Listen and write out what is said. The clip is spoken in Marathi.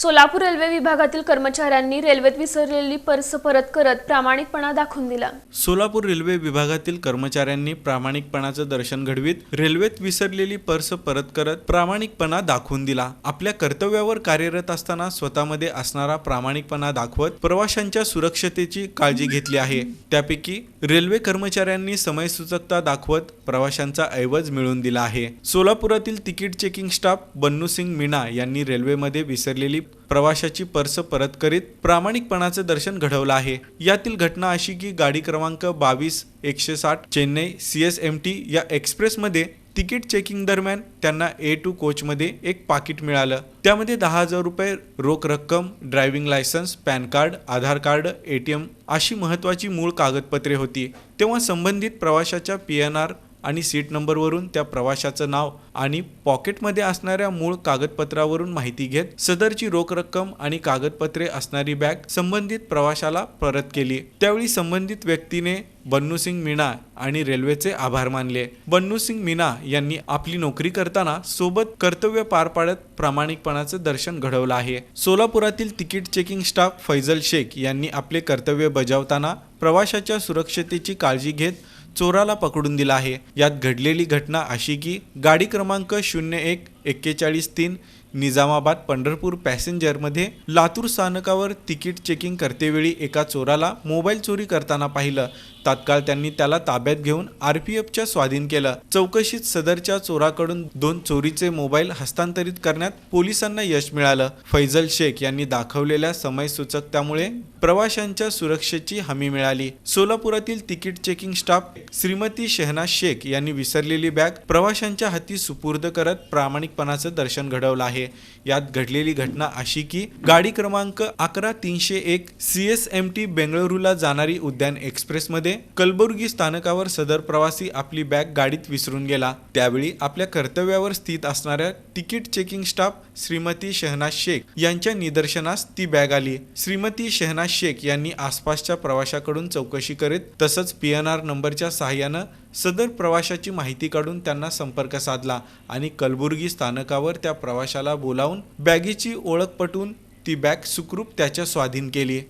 सोलापूर रेल्वे विभागातील कर्मचाऱ्यांनी रेल्वेत विसरलेली पर्स परत करत प्रामाणिकपणा दाखवून दिला. सोलापूर रेल्वे विभागातील कर्मचाऱ्यांनी प्रामाणिकपणाचं दर्शन घडवीत रेल्वेत विसरलेली पर्स परत करत प्रामाणिकपणा दाखवून दिला. आपल्या कर्तव्यावर कार्यरत असताना स्वतःमध्ये असणारा प्रामाणिकपणा दाखवत प्रवाशांच्या सुरक्षतेची काळजी घेतली आहे. त्यापैकी रेल्वे कर्मचाऱ्यांनी समयसूचकता दाखवत प्रवाशांचा ऐवज मिळवून दिला आहे. सोलापुरातील ticket checking staff Bannu Singh Meena यांनी रेल्वेमध्ये विसरलेली प्रवाशाची पर्स परत करीत प्रामाणिकपणाचं दर्शन घडवलं आहे. यातील घटना अशी की गाडी क्रमांक बावीस एकशे साठ Chennai C S M T या एक्सप्रेसमध्ये तिकीट चेकिंग दरम्यान त्यांना ए टू कोचमध्ये एक पाकिट मिळालं. त्यामध्ये दहा हजार रुपये रोख रक्कम driving licence PAN card Aadhaar card A T M अशी महत्त्वाची मूळ कागदपत्रे होती. तेव्हा संबंधित प्रवाशाच्या पी एन आर आणि सीट नंबरवरून त्या प्रवाशाचं नाव आणि पॉकेटमध्ये असणाऱ्या मूळ कागदपत्रावरून माहिती घेत सदरची रोख रक्कम आणि कागदपत्रे असणारी बॅग संबंधित प्रवाशाला परत केली. त्यावेळी संबंधित व्यक्तीने बन्नू सिंग मीना आणि रेल्वेचे आभार मानले. बन्नू सिंग मीना यांनी आपली नोकरी करताना सोबत कर्तव्य पार पाडत प्रामाणिकपणाचं दर्शन घडवलं आहे. सोलापुरातील ticket checking staff Faizal Shaikh यांनी आपले कर्तव्य बजावताना प्रवाशाच्या सुरक्षतेची काळजी घेत चोराला पकडून दिला आहे. यात घडलेली घटना अशी की गाडी क्रमांक शून्य एक एक्केचाळीस तीन निजामाबाद पंढरपूर पॅसेंजरमध्ये लातूर स्थानकावर तिकीट चेकिंग करतेवेळी एका चोराला मोबाईल चोरी करताना पाहिलं. तात्काळ त्यांनी त्याला ताब्यात घेऊन आर पी एफच्या स्वाधीन केलं. चौकशीत सदरच्या चोराकडून दोन चोरीचे मोबाईल हस्तांतरित करण्यात पोलिसांना यश मिळालं. फैजल शेख यांनी दाखवलेल्या समय सूचकतामुळे प्रवाशांच्या सुरक्षेची हमी मिळाली. सोलापुरातील ticket checking staff Shrimati Shehna Shaikh यांनी विसरलेली बॅग प्रवाशांच्या हाती सुपूर्द करत प्रामाणिकपणाचं दर्शन घडवलं आहे. आहे. यात घडलेली घटना अशी की गाडी क्रमांक अकरा तीनशे एक सी एस एम टी बेंगळुरूला जाणारी उद्यान एक्सप्रेसमध्ये कलबुर्गी स्थानकावर सदर प्रवासी आपली बॅग गाडीत विसरून गेला. त्यावेळी आपल्या कर्तव्यावर स्थित असणाऱ्या ticket checking staff Shrimati Shahnaz Shaikh यांच्या निदर्शनास ती बॅग आली. श्रीमती शहनाज शेख यांनी आसपासच्या प्रवाशाकडून चौकशी करीत तसंच पी एन आर नंबरच्या सहाय्यानं सदर प्रवाशाची माहिती काढून त्यांना संपर्क साधला आणि कलबुर्गी स्थानकावर त्या प्रवाशाला बोलावून बॅगेची ओळख पटवून ती बॅग सुखरूप त्याच्या स्वाधीन केली.